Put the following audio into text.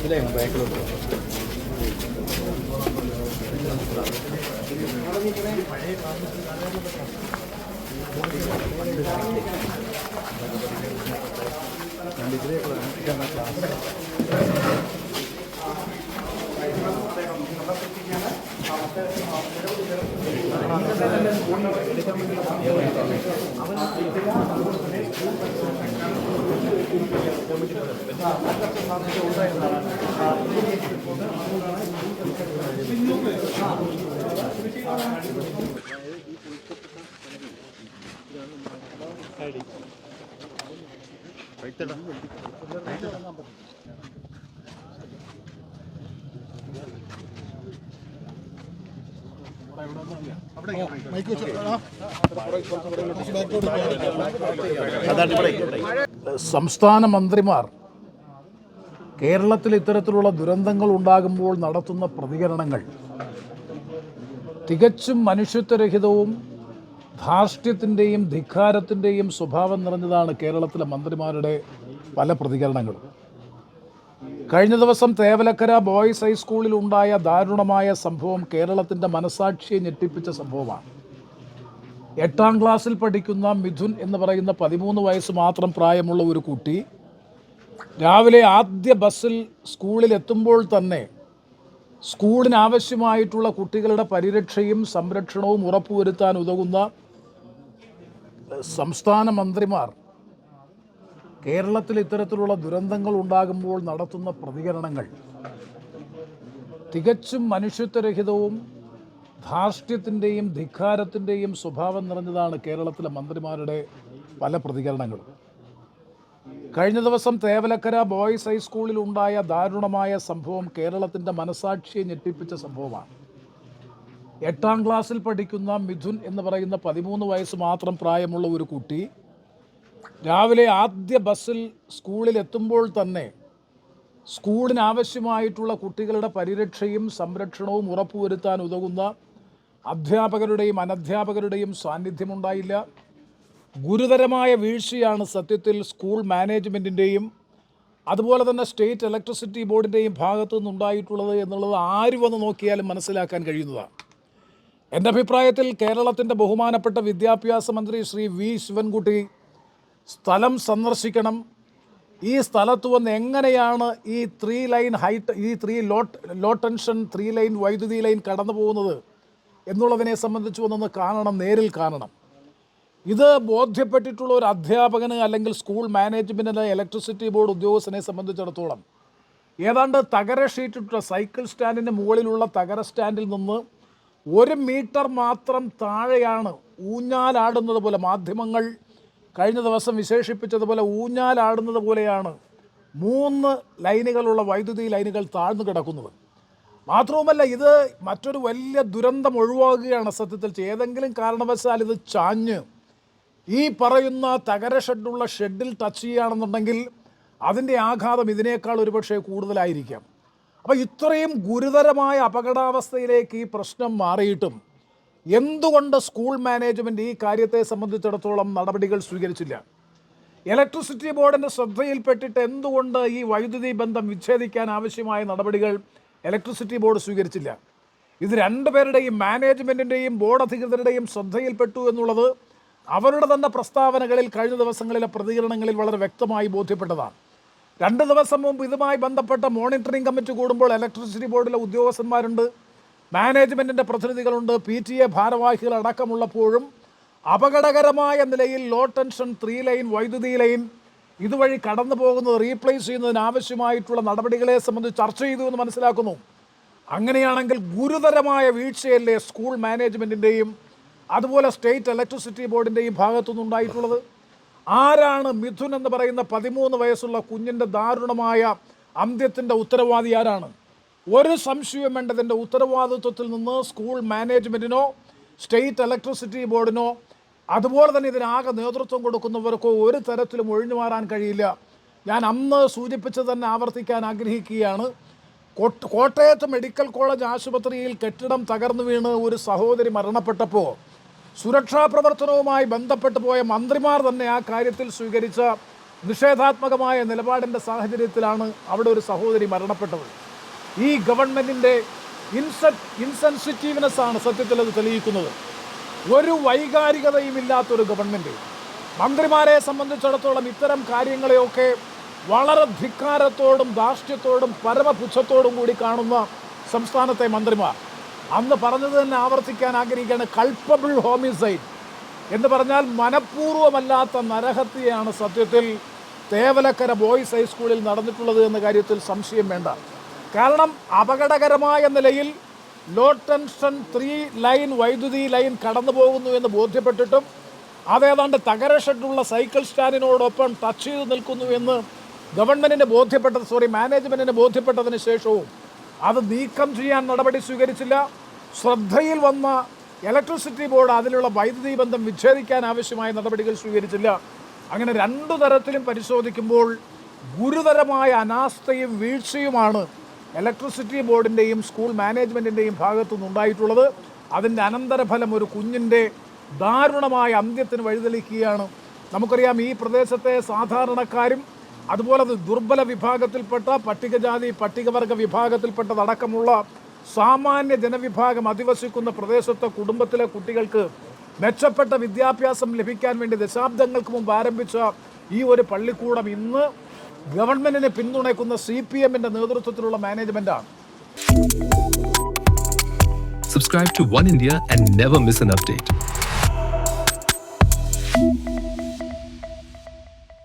ഇല്ലേ ബാക്കിലോട്ട് degree class ഉണ്ടായിരുന്നതാണ് സംസ്ഥാന മന്ത്രിമാർ കേരളത്തിൽ ഇത്തരത്തിലുള്ള ദുരന്തങ്ങൾ ഉണ്ടാകുമ്പോൾ നടത്തുന്ന പ്രതികരണങ്ങൾ തികച്ചും മനുഷ്യത്വരഹിതവും ധാർഷ്ട്യത്തിന്റെയും ധിക്കാരത്തിന്റെയും സ്വഭാവം നിറഞ്ഞതാണ് കേരളത്തിലെ മന്ത്രിമാരുടെ പല പ്രതികരണങ്ങളും. കഴിഞ്ഞ ദിവസം തേവലക്കര ബോയ്സ് ഹൈസ്കൂളിൽ ഉണ്ടായ ദാരുണമായ സംഭവം കേരളത്തിന്റെ മനസാക്ഷിയെ ഞെട്ടിപ്പിച്ച സംഭവമാണ്. എട്ടാം ക്ലാസ്സിൽ പഠിക്കുന്ന മിഥുൻ എന്ന് പറയുന്ന പതിമൂന്ന് വയസ്സ് മാത്രം പ്രായമുള്ള ഒരു കുട്ടി രാവിലെ ആദ്യ ബസ്സിൽ സ്കൂളിൽ എത്തുമ്പോൾ തന്നെ സ്കൂളിനാവശ്യമായിട്ടുള്ള കുട്ടികളുടെ പരിരക്ഷയും സംരക്ഷണവും ഉറപ്പുവരുത്താൻ ഉതകുന്ന സംസ്ഥാന മന്ത്രിമാർ കേരളത്തിൽ ഇത്തരത്തിലുള്ള ദുരന്തങ്ങൾ ഉണ്ടാകുമ്പോൾ നടത്തുന്ന പ്രതികരണങ്ങൾ തികച്ചും മനുഷ്യത്വരഹിതവും ധാർഷ്ട്യത്തിന്റെയും ധിക്കാരത്തിന്റെയും സ്വഭാവം നിറഞ്ഞതാണ് കേരളത്തിലെ മന്ത്രിമാരുടെ പല പ്രതികരണങ്ങളും. കഴിഞ്ഞ ദിവസം തേവലക്കര ബോയ്സ് ഹൈസ്കൂളിൽ ഉണ്ടായ ദാരുണമായ സംഭവം കേരളത്തിന്റെ മനസാക്ഷിയെ ഞെട്ടിപ്പിച്ച സംഭവമാണ്. എട്ടാം ക്ലാസ്സിൽ പഠിക്കുന്ന മിഥുൻ എന്ന് പറയുന്ന പതിമൂന്ന് വയസ്സ് മാത്രം പ്രായമുള്ള ഒരു കുട്ടി രാവിലെ ആദ്യ ബസ്സിൽ സ്കൂളിൽ എത്തുമ്പോൾ തന്നെ സ്കൂളിന് ആവശ്യമായിട്ടുള്ള കുട്ടികളുടെ പരിരക്ഷയും സംരക്ഷണവും ഉറപ്പുവരുത്താൻ ഉതകുന്ന അധ്യാപകരുടെയും അനധ്യാപകരുടെയും സാന്നിധ്യമുണ്ടായില്ല. ഗുരുതരമായ വീഴ്ചയാണ് സത്യത്തിൽ സ്കൂൾ മാനേജ്മെന്റിന്റെയും അതുപോലെ തന്നെ സ്റ്റേറ്റ് ഇലക്ട്രിസിറ്റി ബോർഡിന്റെയും ഭാഗത്തു നിന്നുണ്ടായിട്ടുള്ളത് എന്നുള്ളത് ആര് വന്ന് നോക്കിയാലും മനസ്സിലാക്കാൻ കഴിയുന്നതാണ്. എന്റെ അഭിപ്രായത്തിൽ കേരളത്തിന്റെ ബഹുമാനപ്പെട്ട വിദ്യാഭ്യാസ മന്ത്രി ശ്രീ വി ശിവൻകുട്ടി സ്ഥലം സന്ദർശിക്കണം. ഈ സ്ഥലത്ത് വന്ന് എങ്ങനെയാണ് ഈ ത്രീ ലൈൻ ഹൈറ്റ് ഈ three lot low tension three line വൈദ്യുതി ലൈൻ കടന്നു പോകുന്നത് എന്നുള്ളതിനെ സംബന്ധിച്ച് വന്നൊന്ന് കാണണം നേരിൽ കാണണം. ഇത് ബോധ്യപ്പെട്ടിട്ടുള്ള ഒരു അധ്യാപകന് അല്ലെങ്കിൽ സ്കൂൾ മാനേജ്മെന്റിന് ഇലക്ട്രിസിറ്റി ബോർഡ് ഉദ്യോഗസ്ഥനെ സംബന്ധിച്ചിടത്തോളം ഏതാണ്ട് തകര ഷീറ്റിട്ട സൈക്കിൾ സ്റ്റാൻഡിന്റെ മുകളിലുള്ള തകര സ്റ്റാൻഡിൽ നിന്ന് ഒരു മീറ്റർ മാത്രം താഴെയാണ് ഊഞ്ഞാലാടുന്നത് പോലെ മാധ്യമങ്ങൾ കഴിഞ്ഞ ദിവസം വിശേഷിപ്പിച്ചതുപോലെ ഊഞ്ഞാലാടുന്നത് പോലെയാണ് മൂന്ന് ലൈനുകളുള്ള വൈദ്യുതി ലൈനുകൾ താഴ്ന്നു കിടക്കുന്നത്. മാത്രവുമല്ല ഇത് മറ്റൊരു വലിയ ദുരന്തം ഒഴിവാക്കുകയാണ് സത്യത്തിൽ. ഏതെങ്കിലും കാരണവശാൽ ഇത് ചാഞ്ഞ് ഈ പറയുന്ന തകര ഷെഡുള്ള ഷെഡിൽ ടച്ച് ചെയ്യുകയാണെന്നുണ്ടെങ്കിൽ അതിന്റെ ആഘാതം ഇതിനേക്കാൾ ഒരുപക്ഷെ കൂടുതലായിരിക്കാം. അപ്പോൾ ഇത്രയും ഗുരുതരമായ അപകടാവസ്ഥയിലേക്ക് ഈ പ്രശ്നം മാറിയിട്ടും എന്തുകൊണ്ട് സ്കൂൾ മാനേജ്മെന്റ് ഈ കാര്യത്തെ സംബന്ധിച്ചിടത്തോളം നടപടികൾ സ്വീകരിച്ചില്ല? ഇലക്ട്രിസിറ്റി ബോർഡിന്റെ ശ്രദ്ധയിൽപ്പെട്ടിട്ട് എന്തുകൊണ്ട് ഈ വൈദ്യുതി ബന്ധം വിച്ഛേദിക്കാൻ ആവശ്യമായ നടപടികൾ ഇലക്ട്രിസിറ്റി ബോർഡ് സ്വീകരിച്ചില്ല? ഇത് രണ്ടുപേരുടെയും മാനേജ്മെന്റിന്റെയും ബോർഡ് അധികൃതരുടെയും ശ്രദ്ധയിൽപ്പെട്ടു എന്നുള്ളത് അവരുടെ തന്നെ പ്രസ്താവനകളിൽ കഴിഞ്ഞ ദിവസങ്ങളിലെ പ്രതികരണങ്ങളിൽ വളരെ വ്യക്തമായി ബോധ്യപ്പെട്ടതാണ്. രണ്ട് ദിവസം മുമ്പ് ഇതുമായി ബന്ധപ്പെട്ട മോണിറ്ററിംഗ് കമ്മിറ്റി കൂടുമ്പോൾ ഇലക്ട്രിസിറ്റി ബോർഡിലെ ഉദ്യോഗസ്ഥന്മാരുണ്ട്. മാനേജ്മെന്റിന്റെ പ്രതിനിധികളുണ്ട്. പി ടി എ ഭാരവാഹികൾ അടക്കമുള്ളപ്പോഴും അപകടകരമായ നിലയിൽ ലോ ടെൻഷൻ ത്രീ ലൈൻ വൈദ്യുതി ലൈൻ ഇതുവഴി കടന്നു പോകുന്നത് റീപ്ലേസ് ചെയ്യുന്നതിന് ആവശ്യമായിട്ടുള്ള നടപടികളെ സംബന്ധിച്ച് ചർച്ച ചെയ്തു എന്ന് മനസ്സിലാക്കുന്നു. അങ്ങനെയാണെങ്കിൽ ഗുരുതരമായ വീഴ്ചയല്ലേ സ്കൂൾ മാനേജ്മെന്റിന്റെയും അതുപോലെ സ്റ്റേറ്റ് ഇലക്ട്രിസിറ്റി ബോർഡിന്റെയും ഭാഗത്തുനിന്നുണ്ടായിട്ടുള്ളത് ആരാണ് മിഥുൻ എന്ന് പറയുന്ന പതിമൂന്ന് വയസ്സുള്ള കുഞ്ഞിന്റെ ദാരുണമായ അന്ത്യത്തിന്റെ ഉത്തരവാദി ആരാണ്? ഒരു സംശയവും വേണ്ടതിന്റെ ഉത്തരവാദിത്വത്തിൽ നിന്ന് സ്കൂൾ മാനേജ്മെന്റിനോ സ്റ്റേറ്റ് ഇലക്ട്രിസിറ്റി ബോർഡിനോ അതുപോലെ തന്നെ ഇതിനാകെ നേതൃത്വം കൊടുക്കുന്നവർക്കോ ഒരു തരത്തിലും ഒഴിഞ്ഞു മാറാൻ കഴിയില്ല. ഞാൻ അന്ന് സൂചിപ്പിച്ചത് തന്നെ ആവർത്തിക്കാൻ ആഗ്രഹിക്കുകയാണ്. കോട്ട- കോട്ടയത്ത് മെഡിക്കൽ കോളേജ് ആശുപത്രിയിൽ കെട്ടിടം തകർന്നു വീണ് ഒരു സഹോദരി മരണപ്പെട്ടപ്പോൾ സുരക്ഷാ പ്രവർത്തനവുമായി ബന്ധപ്പെട്ടു പോയ മന്ത്രിമാർ തന്നെ ആ കാര്യത്തിൽ സ്വീകരിച്ച നിഷേധാത്മകമായ നിലപാടിന്റെ സാഹചര്യത്തിലാണ് അവിടെ ഒരു സഹോദരി മരണപ്പെട്ടത്. ഈ ഗവൺമെന്റിന്റെ ഇൻസ ഇൻസെൻസിറ്റീവ്നെസ് ആണ് സത്യത്തിൽ അത് തെളിയിക്കുന്നത്. ഒരു വൈകാരികതയും ഇല്ലാത്തൊരു ഗവൺമെന്റ് മന്ത്രിമാരെ സംബന്ധിച്ചിടത്തോളം ഇത്തരം കാര്യങ്ങളെയൊക്കെ വളരെ ധിക്കാരത്തോടും ധാർഷ്ട്യത്തോടും പരമപുച്ഛത്തോടും കൂടി കാണുന്ന സംസ്ഥാനത്തെ മന്ത്രിമാർ. അന്ന് പറഞ്ഞത് തന്നെ ആവർത്തിക്കാൻ ആഗ്രഹിക്കുകയാണ് കൾപ്പബിൾ ഹോമിസൈഡ് എന്ന് പറഞ്ഞാൽ മനഃപൂർവമല്ലാത്ത നരഹത്യയാണ് സത്യത്തിൽ തേവലക്കര ബോയ്സ് ഹൈസ്കൂളിൽ നടന്നിട്ടുള്ളത് എന്ന കാര്യത്തിൽ സംശയം വേണ്ട. കാരണം അപകടകരമായ നിലയിൽ ലോ ടെൻഷൻ ത്രീ ലൈൻ വൈദ്യുതി ലൈൻ കടന്നു പോകുന്നു എന്ന് ബോധ്യപ്പെട്ടിട്ടും അതേതാണ്ട് തകര ഷെഡുള്ള സൈക്കിൾ സ്റ്റാൻഡിനോടൊപ്പം ടച്ച് ചെയ്ത് നിൽക്കുന്നു എന്ന് ഗവൺമെന്റിന് ബോധ്യപ്പെട്ടത് സോറി മാനേജ്മെന്റിന് ബോധ്യപ്പെട്ടതിന് ശേഷവും അത് നീക്കം ചെയ്യാൻ നടപടി സ്വീകരിച്ചില്ല. ശ്രദ്ധയിൽ വന്ന ഇലക്ട്രിസിറ്റി ബോർഡ് അതിലുള്ള വൈദ്യുതി ബന്ധം വിച്ഛേദിക്കാൻ ആവശ്യമായ നടപടികൾ സ്വീകരിച്ചില്ല. അങ്ങനെ രണ്ടു തരത്തിലും പരിശോധിക്കുമ്പോൾ ഗുരുതരമായ അനാസ്ഥയും വീഴ്ചയുമാണ് ഇലക്ട്രിസിറ്റി ബോർഡിന്റെയും സ്കൂൾ മാനേജ്മെന്റിന്റെയും ഭാഗത്തു നിന്നുണ്ടായിട്ടുള്ളത് അതിന്റെ അനന്തരഫലം ഒരു കുഞ്ഞിന്റെ ദാരുണമായ അന്ത്യത്തിന് വഴിതെളിക്കുകയാണ്. നമുക്കറിയാം ഈ പ്രദേശത്തെ സാധാരണക്കാരും അതുപോലെ അത് ദുർബല വിഭാഗത്തിൽപ്പെട്ട പട്ടികജാതി പട്ടികവർഗ വിഭാഗത്തിൽപ്പെട്ടതടക്കമുള്ള സാമാന്യ ജനവിഭാഗം അധിവസിക്കുന്ന പ്രദേശത്തെ കുടുംബത്തിലെ കുട്ടികൾക്ക് മെച്ചപ്പെട്ട വിദ്യാഭ്യാസം ലഭിക്കാൻ വേണ്ടി ദശാബ്ദങ്ങൾക്ക് മുമ്പ് ആരംഭിച്ച ഈ ഒരു പള്ളിക്കൂടം ഇന്ന് ഗവൺമെന്റിനെ പിന്തുണയ്ക്കുന്ന സി പി എമ്മിന്റെ നേതൃത്വത്തിലുള്ള മാനേജ്മെന്റാണ് Subscribe to One India and never miss an update.